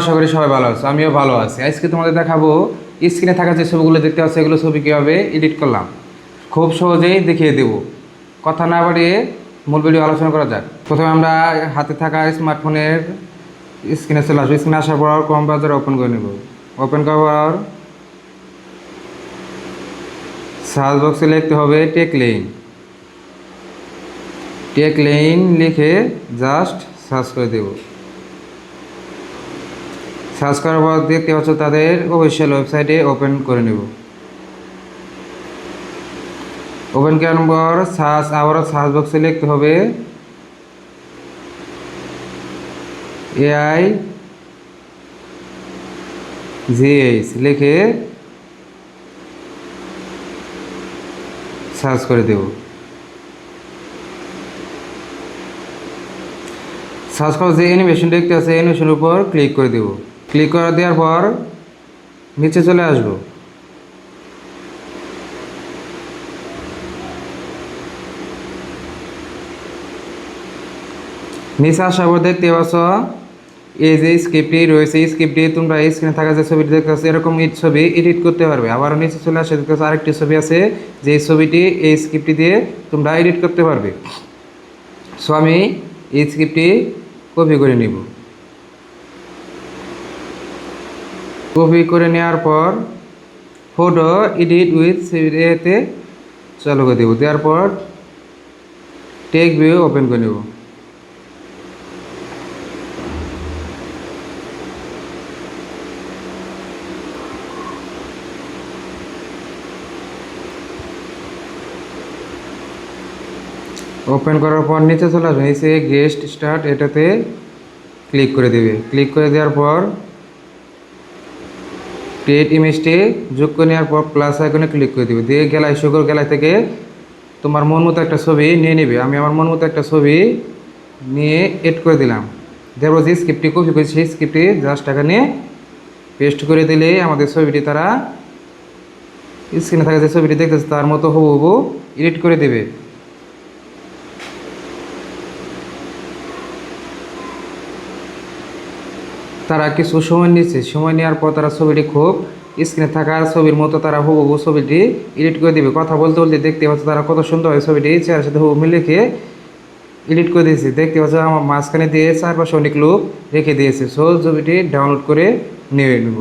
আশা করি সবাই ভালো আছে, আমিও ভালো আছি। আজকে তোমাদের দেখাবো স্ক্রিনে থাকা যে ছবিগুলো দেখতে পাচ্ছ, এগুলো ছবি কীভাবে এডিট করলাম। খুব সহজেই দেখিয়ে দেব। কথা না বাড়িয়ে মূল ভিডিও আলোচনা করা যাক। প্রথমে আমরা হাতে থাকা স্মার্টফোনের স্ক্রিনে চলে আসব। স্ক্রিনে আসার পর কম বাজার ওপেন করে নেব। ওপেন করার সার্চ বক্সে লিখতে হবে টেক লেইন টেক লেইন লিখে জাস্ট সার্চ করে দেব। সার্চ করার পর দেখতে পাচ্ছ তাদের অফিসিয়াল ওয়েবসাইটে ওপেন করে নেব। ওপেন করার পর সার্চ আবারও সার্চ বক্সে লিখতে হবে এআই জিএইচ লিখে সার্চ করে দেব। সার্চ করার যে অ্যানিমেশন দেখতে আছে অ্যানিমেশনের উপর ক্লিক করে দেব। ক্লিক করে দেওয়ার পর নিচে চলে আসব। নিচে আসার পর দেখতে পাচ্ছ, এই যে স্ক্রিপ্টটি রয়েছে, এই স্ক্রিপ্টটি তোমরা এই স্ক্রিনে থাকা যে ছবিটি দেখতে পাচ্ছ, এরকম এই ছবি এডিট করতে পারবে। আবার নিচে চলে আসে, দেখতে পাচ্ছ আরেকটি ছবি আছে, যে ছবিটি এই স্ক্রিপ্টটি দিয়ে তোমরা এডিট করতে পারবে। সো আমি এই স্ক্রিপ্টটি কপি করে নিব। কপি করে নেওয়ার পর ফটো এডিট উইথ এতে চালু করে দেবো। দেওয়ার পর টেক ভিউ ওপেন করে নেব। ওপেন করার পর নিচে চলে আসবে। নিচে গেস্ট স্টার্ট এটাতে ক্লিক করে দেবে। ক্লিক করে দেওয়ার পর ক্রিয়েট ইমেজটি যোগ করে নেওয়ার পর প্লাস আইকনে ক্লিক করে দেবে। দিয়ে গেলায় শুকর গেলায় থেকে তোমার মন মতো একটা ছবি নিয়ে নেবে। আমি আমার মন মতো একটা ছবি নিয়ে এড করে দিলাম। দেবো যে স্ক্রিপ্টটি কপি করেছি। সেই স্ক্রিপ্টটি জাস্ট নিয়ে পেস্ট করে দিলে আমাদের ছবিটি তারা স্ক্রিনে থাকা যে ছবিটি দেখতেছে তার মতো হবু হবু এডিট করে দেবে। তারা কিছু সময় নিচ্ছে সময় নেওয়ার পর তারা ছবিটি খুব স্ক্রিনে থাকা ছবির মতো তারা হুবহু ছবিটি এডিট করে দেবে। কথা বলতে বলতে দেখতে পাচ্ছে তারা কত সুন্দর হয় ছবিটি। চেয়ারের সাথে হু মিলে রেখে এডিট করে দিয়েছে। দেখতে পাচ্ছ আমার মাঝখানে দিয়ে চারপাশে অনেক লোক রেখে দিয়েছে। সো ছবিটি ডাউনলোড করে নিয়ে নেব।